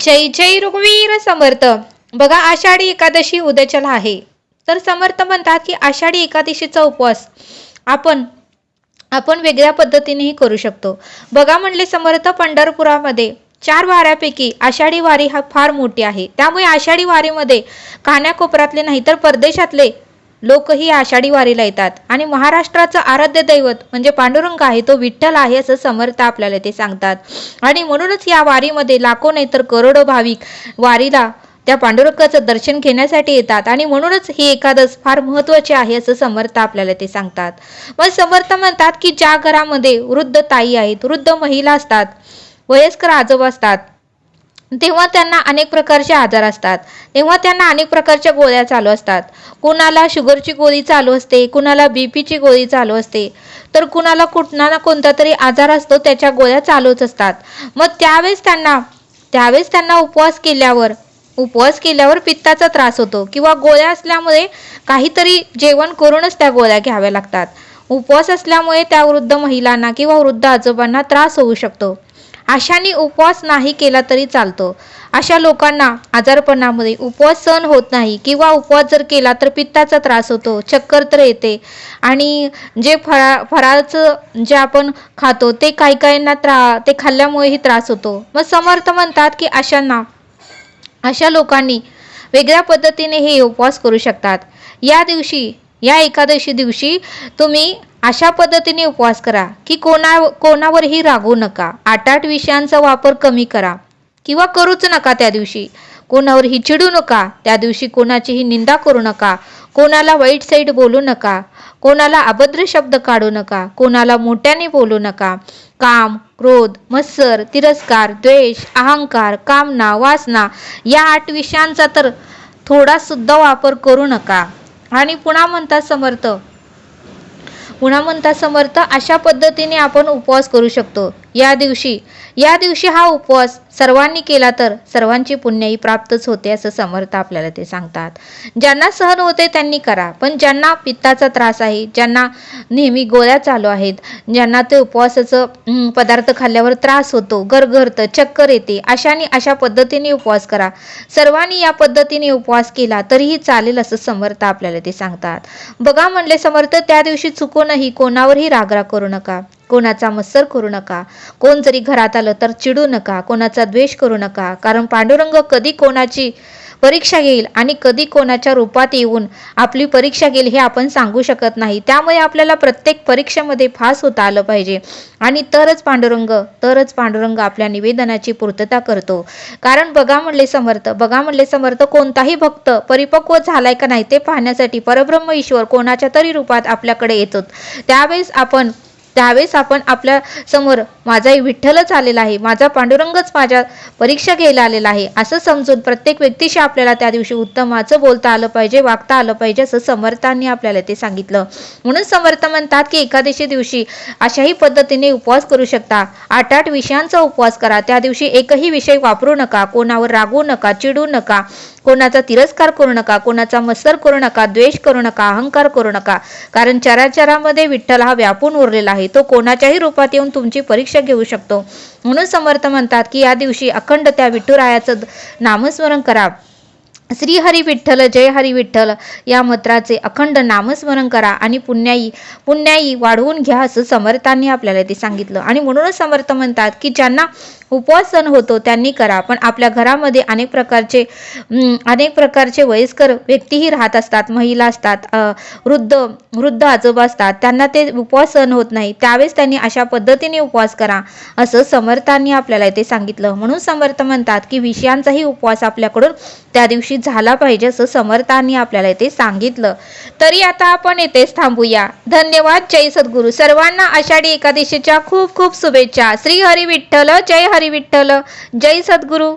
जय जय रघुवीर समर्थ. बघा आषाढी एकादशी उद्याच्याला आहे. तर समर्थ म्हणतात की आषाढी एकादशीचा उपवास आपण आपण वेगळ्या पद्धतीनेही करू शकतो. बघा म्हणले समर्थ पंढरपुरामध्ये चार वाऱ्यापैकी आषाढी वारी हा फार मोठी आहे. त्यामुळे आषाढी वारीमध्ये कान्याकोपऱ्यातले नाही तर परदेशातले लोकही आषाढी वारीला येतात. आणि महाराष्ट्राचं आराध्य दैवत म्हणजे पांडुरंग आहे तो विठ्ठल आहे असं समर्थ आपल्याला ते सांगतात. आणि म्हणूनच या वारीमध्ये लाखो नाही तर करोडो भाविक वारीला त्या पांडुरंगाचं दर्शन घेण्यासाठी येतात. आणि म्हणूनच ही एकादश फार महत्वाची आहे असं समर्थ आपल्याला ते सांगतात. मग समर्थ म्हणतात की ज्या घरामध्ये वृद्ध ताई आहेत वृद्ध महिला असतात वयस्कर आजोबा असतात तेव्हा त्यांना अनेक प्रकारचे आजार असतात. तेव्हा त्यांना अनेक प्रकारच्या गोळ्या चालू असतात. कुणाला शुगरची गोळी चालू असते कुणाला बी पीची गोळी चालू असते. तर कुणाला कुठला ना कोणता तरी आजार असतो त्याच्या गोळ्या चालूच असतात. मग त्यावेळेस त्यांना त्यावेळेस त्यांना उपवास केल्यावर उपवास केल्यावर पित्ताचा त्रास होतो किंवा गोळ्या असल्यामुळे काहीतरी जेवण करूनच त्या गोळ्या घ्याव्या लागतात. उपवास असल्यामुळे त्या वृद्ध महिलांना किंवा वृद्ध आजोबांना त्रास होऊ शकतो. अशाने उपवास नाही केला तरी चालतो. अशा लोकांना आजारपणामध्ये उपवास सहन होत नाही किंवा उपवास जर केला तर पित्ताचा त्रास होतो चक्कर तर येते. आणि जे फळा फराळचं जे आपण खातो ते काही काहींना त्रा ते खाल्ल्यामुळेही त्रास होतो. मग समर्थ म्हणतात की अशांना अशा लोकांनी वेगळ्या पद्धतीने हे उपवास करू शकतात. या दिवशी या एकादशी दिवशी तुम्ही अशा पद्धतीने उपवास करा की कोणा कोणावरही रागू नका. आठ आठ विषयांचा वापर कमी करा किंवा करूच नका त्या दिवशी. कोणावरही चिडू नका त्या दिवशी कोणाचीही निंदा करू नका. कोणाला वाईट साईड बोलू नका. कोणाला अभद्र शब्द काढू नका. कोणाला मोठ्याने बोलू नका. काम क्रोध मत्सर तिरस्कार द्वेष अहंकार कामना वासना या आठ विषयांचा तर थोडासुद्धा वापर करू नका. आणि पुन्हा म्हणतात समर्थ पुन्हा म्हणता समर्थ अशा पद्धतीने आपण उपवास करू शकतो. या दिवशी या दिवशी हा उपवास सर्वांनी केला तर सर्वांची पुण्याही प्राप्तच होते असं समर्थ आपल्याला ते सांगतात. ज्यांना सहन होते त्यांनी करा पण ज्यांना पित्ताचा त्रास आहे ज्यांना नेहमी गोळ्या चालू आहेत ज्यांना ते उपवासाचं पदार्थ खाल्ल्यावर त्रास होतो गरगरतं चक्कर येते अशाने अशा पद्धतीने उपवास करा. सर्वांनी या पद्धतीने उपवास केला तरीही चालेल असं समर्थ आपल्याला ते सांगतात. बघा म्हणले समर्थ त्या दिवशी चुकूनही कोणावरही रागराग करू नका. कोणाचा मत्सर करू नका. कोण जरी घरात आलं तर चिडू नका. कोणाचा द्वेष करू नका. कारण पांडुरंग कधी कोणाची परीक्षा घेईल आणि कधी कोणाच्या रूपात येऊन आपली परीक्षा घेईल हे आपण सांगू शकत नाही. त्यामुळे आपल्याला प्रत्येक परीक्षेमध्ये फास होता आलं पाहिजे. आणि तरच पांडुरंग तरच पांडुरंग आपल्या निवेदनाची पूर्तता करतो. कारण बघा म्हणले समर्थ बघा म्हणले समर्थ कोणताही भक्त परिपक्व झालाय का नाही ते पाहण्यासाठी परब्रह्म ईश्वर कोणाच्या तरी रूपात आपल्याकडे येतो त्यावेळेस आपण त्यावेळेस आपण आपल्यासमोर माझा विठ्ठलच आलेला आहे. माझा पांडुरंगच माझ्या परीक्षा घ्यायला आलेला आहे. असं समजून प्रत्येक व्यक्तीशी आपल्याला त्या दिवशी उत्तमाचं बोलता आलं पाहिजे वागता आलं पाहिजे असं समर्थांनी आपल्याला ते सांगितलं. म्हणून समर्थ म्हणतात की एकादशी दिवशी अशाही पद्धतीने उपवास करू शकता. आठ आठ विषयांचा उपवास करा. त्या दिवशी एकही विषय वापरू नका. कोणावर रागू नका चिडू नका. कोणाचा तिरस्कार करू नका. कोणाचा मत्सर करू नका. द्वेष करू नका. अहंकार करू नका. कारण चराचरामध्ये विठ्ठल हा व्यापून उरलेला आहे. तो कोणाच्याही रूपात येऊन तुमची परीक्षा घेऊ शकतो. म्हणून समर्थ म्हणतात की या दिवशी अखंड त्या विठुरायाचं नामस्मरण करा. श्री हरी विठ्ठल जय हरी विठ्ठल या मंत्राचे अखंड नामस्मरण करा आणि पुण्याई पुण्याई वाढवून घ्या असं समर्थांनी आपल्याला ते सांगितलं. आणि म्हणूनच समर्थ म्हणतात की ज्यांना उपवास सण होतो त्यांनी करा पण आपल्या घरामध्ये अनेक प्रकारचे अनेक प्रकारचे वयस्कर व्यक्तीही राहत असतात महिला असतात वृद्ध वृद्ध आजोबा असतात त्यांना ते उपवास होत नाही त्यावेळेस त्यांनी अशा पद्धतीने उपवास करा असं समर्थांनी आपल्याला ते सांगितलं. म्हणून समर्थ म्हणतात की विषयांचाही उपवास आपल्याकडून त्या दिवशी झाला पाहिजे असं समर्थांनी आपल्याला येथे सांगितलं. तरी आता आपण येथेच थांबूया. धन्यवाद. जय सद्गुरू. सर्वांना आषाढी एकादशीच्या खूप खूप शुभेच्छा. श्री हरी विठ्ठल. जय हरी विठ्ठल. जय सद्गुरू.